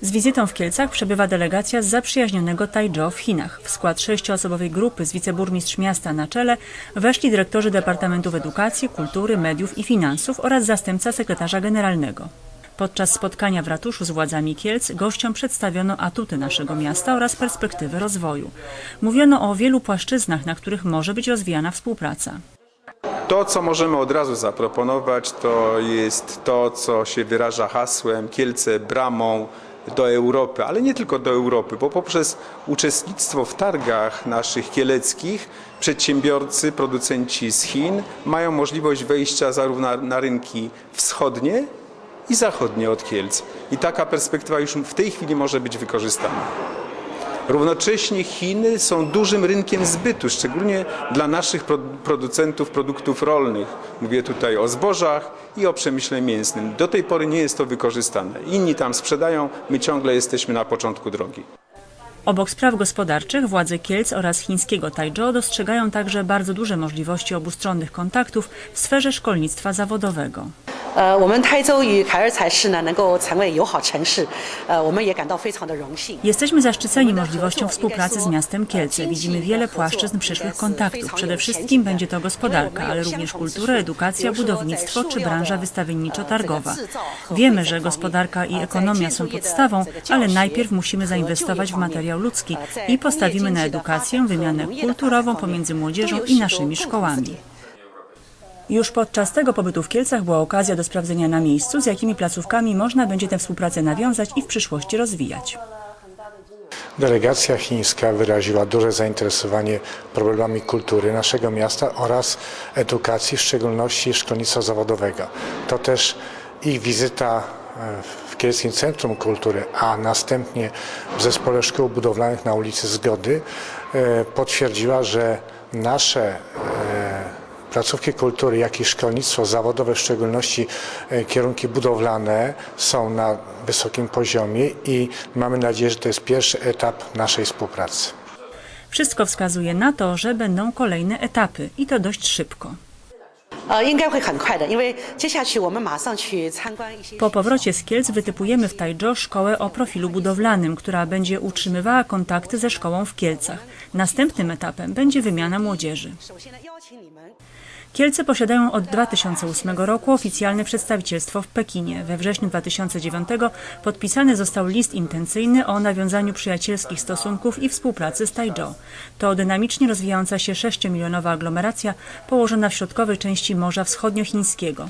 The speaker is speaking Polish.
Z wizytą w Kielcach przebywa delegacja z zaprzyjaźnionego Taizhou w Chinach. W skład sześcioosobowej grupy z wiceburmistrz miasta na czele weszli dyrektorzy Departamentów Edukacji, Kultury, Mediów i Finansów oraz zastępca sekretarza generalnego. Podczas spotkania w ratuszu z władzami Kielc gościom przedstawiono atuty naszego miasta oraz perspektywy rozwoju. Mówiono o wielu płaszczyznach, na których może być rozwijana współpraca. To, co możemy od razu zaproponować, to jest to, co się wyraża hasłem Kielce bramą do Europy, ale nie tylko do Europy, bo poprzez uczestnictwo w targach naszych kieleckich przedsiębiorcy, producenci z Chin mają możliwość wejścia zarówno na rynki wschodnie i zachodnie od Kielc. I taka perspektywa już w tej chwili może być wykorzystana. Równocześnie Chiny są dużym rynkiem zbytu, szczególnie dla naszych pro- producentów produktów rolnych. Mówię tutaj o zbożach i o przemyśle mięsnym. Do tej pory nie jest to wykorzystane. Inni tam sprzedają, my ciągle jesteśmy na początku drogi. Obok spraw gospodarczych władze Kielc oraz chińskiego Taizhou dostrzegają także bardzo duże możliwości obustronnych kontaktów w sferze szkolnictwa zawodowego. 呃，我们台州与凯尔采市呢能够成为友好城市，呃，我们也感到非常的荣幸。 Jesteśmy zaszczyceni możliwością współpracy z miastem Kielce. Widzimy wiele płaszczyzn przyszłych kontaktów. Przede wszystkim będzie to gospodarka, ale również kultura, edukacja, budownictwo czy branża wystawienniczo-targowa. Wiemy, że gospodarka i ekonomia są podstawą, ale najpierw musimy zainwestować w materiał ludzki i postawimy na edukację, wymianę kulturową pomiędzy młodzieżą i naszymi szkołami. Już podczas tego pobytu w Kielcach była okazja do sprawdzenia na miejscu, z jakimi placówkami można będzie tę współpracę nawiązać i w przyszłości rozwijać. Delegacja chińska wyraziła duże zainteresowanie problemami kultury naszego miasta oraz edukacji, w szczególności szkolnictwa zawodowego. To też ich wizyta e, w Kielskim Centrum Kultury, a następnie w Zespole Szkół Budowlanych na ulicy Zgody e, potwierdziła, że nasze e, placówki kultury, jak i szkolnictwo zawodowe, w szczególności e, kierunki budowlane, są na wysokim poziomie i mamy nadzieję, że to jest pierwszy etap naszej współpracy. Wszystko wskazuje na to, że będą kolejne etapy i to dość szybko. Po powrocie z Kielc wytypujemy w Tajdżo szkołę o profilu budowlanym, która będzie utrzymywała kontakty ze szkołą w Kielcach. Następnym etapem będzie wymiana młodzieży. Kielce posiadają od 2008 roku oficjalne przedstawicielstwo w Pekinie. We wrześniu 2009 podpisany został list intencyjny o nawiązaniu przyjacielskich stosunków i współpracy z Tajdżo. To dynamicznie rozwijająca się 6-milionowa aglomeracja położona w środkowej części Morza Wschodniochińskiego.